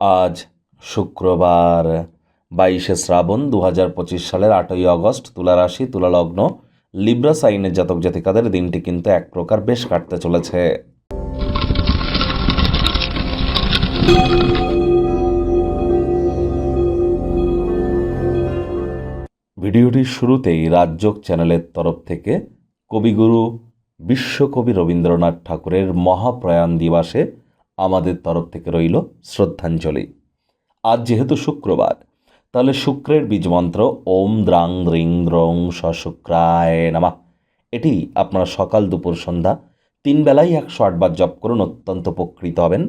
আজ শুক্রবার, বাইশে শ্রাবণ দু হাজার পঁচিশ সালের আটই আগস্ট তুলা রাশি তুলা লগ্ন লিব্রা সাইনের জাতক জাতিকাদের দিনটি কিন্তু এক প্রকার বেশ কাটতে চলেছে। ভিডিওটির শুরুতেই রাজযোগ চ্যানেলের তরফ থেকে কবিগুরু বিশ্বকবি রবীন্দ্রনাথ ঠাকুরের মহাপ্রয়াণ দিবসে আমাদের তরফ থেকে রইল শ্রদ্ধাঞ্জলি। আজ যেহেতু শুক্রবার, তাহলে শুক্রের বীজমন্ত্র ওম দ্রাং দ্রিং দ্রং শুক্রায় নামা। এটি আপনারা সকাল দুপুর সন্ধ্যা তিন বেলায় একশো আটবার জপ করুন, অত্যন্ত উপকৃত হবেন।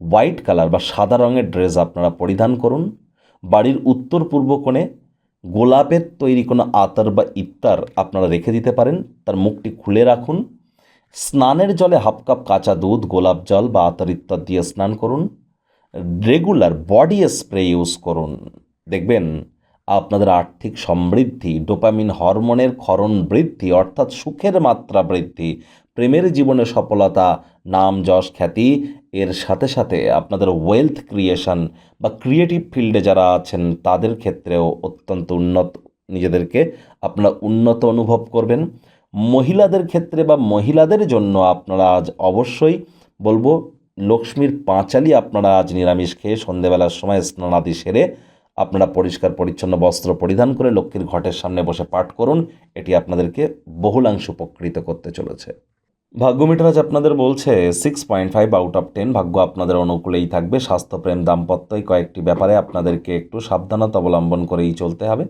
হোয়াইট কালার বা সাদা রঙের ড্রেস আপনারা পরিধান করুন। বাড়ির উত্তর পূর্ব কোণে গোলাপের তৈরি কোনো আতর বা ইত্তার আপনারা রেখে দিতে পারেন। তার মুখটি খুলে রাখুন। স্নানের জলে হাফ কাপ কাঁচা দুধ, গোলাপ জল বা আতর ইত্যাদি দিয়ে স্নান করুন। রেগুলার বডি স্প্রে ইউজ করুন। দেখবেন আপনাদের আর্থিক সমৃদ্ধি, ডোপামিন হরমোনের ক্ষরণ বৃদ্ধি, অর্থাৎ সুখের মাত্রা বৃদ্ধি, প্রেমের জীবনে সফলতা, নাম যশ খ্যাতি, এর সাথে সাথে আপনাদের ওয়েলথ ক্রিয়েশন বা ক্রিয়েটিভ ফিল্ডে যারা আছেন, তাদের ক্ষেত্রেও অত্যন্ত উন্নত, নিজেদেরকে আপনারা উন্নত অনুভব করবেন। মহিলাদের ক্ষেত্রে বা মহিলাদের জন্য আপনারা আজ অবশ্যই বলব, লক্ষ্মীর পাঁচালি আপনারা আজ নিরামিষ খেয়ে সন্ধেবেলার সময় স্নানাদি সেরে আপনারা পরিষ্কার, পরিচ্ছন্ন বস্ত্র পরিধান করে লক্ষ্মীর ঘটের সামনে বসে পাঠ করুন। এটি আপনাদেরকে বহুলাংশ উপকৃত করতে চলেছে। ভাগ্যমিটার আজ আপনাদের বলছে six point five out of ten ভাগ্য আপনাদের অনুকূলেই থাকবে। স্বাস্থ্যপ্রেম দাম্পত্যই কয়েকটি ব্যাপারে আপনাদেরকে একটু সাবধানতা অবলম্বন করেই চলতে হবে।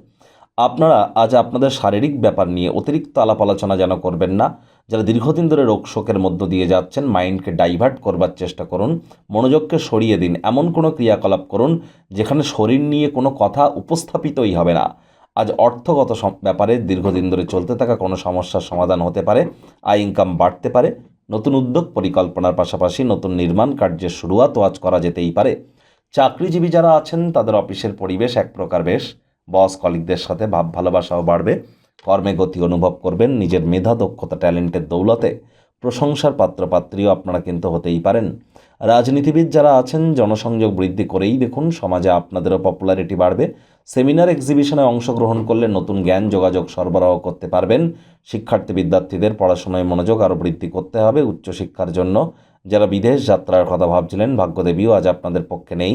আপনারা আজ আপনাদের শারীরিক ব্যাপার নিয়ে অতিরিক্ত আলাপ আলোচনা যেন করবেন না, যারা দীর্ঘদিন ধরে রোগ শোকের মধ্য দিয়ে যাচ্ছেন, মাইন্ডকে ডাইভার্ট করবার চেষ্টা করুন, মনোযোগকে সরিয়ে দিন, এমন কোনো ক্রিয়াকলাপ করুন যেখানে শরীর নিয়ে কোনো কথা উপস্থাপিতই হবে না। আজ অর্থগত ব্যাপারে দীর্ঘদিন ধরে চলতে থাকা কোনো সমস্যার সমাধান হতে পারে, আয় ইনকাম বাড়তে পারে, নতুন উদ্যোগ পরিকল্পনার পাশাপাশি নতুন নির্মাণ কার্যের শুরুয়াতও আজ করা যেতেই পারে। চাকরিজীবী যারা আছেন, তাদের অফিসের পরিবেশ এক প্রকার বেশ। বস কলিগদের সাথে ভাব ভালোবাসাও বাড়বে। কর্মে গতি অনুভব করবেন। নিজের মেধা, দক্ষতা, ট্যালেন্টের দৌলতে প্রশংসার পাত্রপাত্রীও আপনারা কিন্তু হতেই পারেন। রাজনীতিবিদ যারা আছেন, জনসংযোগ বৃদ্ধি করেই দেখুন, সমাজে আপনাদেরও পপুলারিটি বাড়বে। সেমিনার এক্সিবিশনে অংশগ্রহণ করলে নতুন জ্ঞান, যোগাযোগ সরবরাহ করতে পারবেন। শিক্ষার্থী বিদ্যার্থীদের পড়াশোনায় মনোযোগ আরও বৃদ্ধি করতে হবে উচ্চশিক্ষার জন্য। যারা বিদেশ যাত্রার কথা ভাবছিলেন, ভাগ্যদেবীও আজ আপনাদের পক্ষে নেই।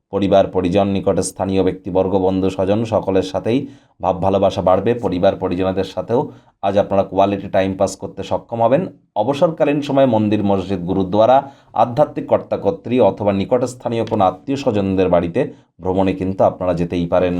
পরিবার, পরিজন, নিকট স্থানীয় ব্যক্তিবর্গ বন্ধু, স্বজন সকলের সাথেই ভাব, ভালোবাসা বাড়বে। পরিবার, পরিজনদের সাথেও আজ আপনারা কোয়ালিটি টাইম পাস করতে সক্ষম হবেন। অবসরকালীন সময় মন্দির, মসজিদ, গুরুদ্বারা, আধ্যাত্মিক কর্তাকর্ত্রী অথবা নিকটস্থানীয় কোনো আত্মীয় স্বজনদের বাড়িতে ভ্রমণে কিন্তু আপনারা যেতেই পারেন।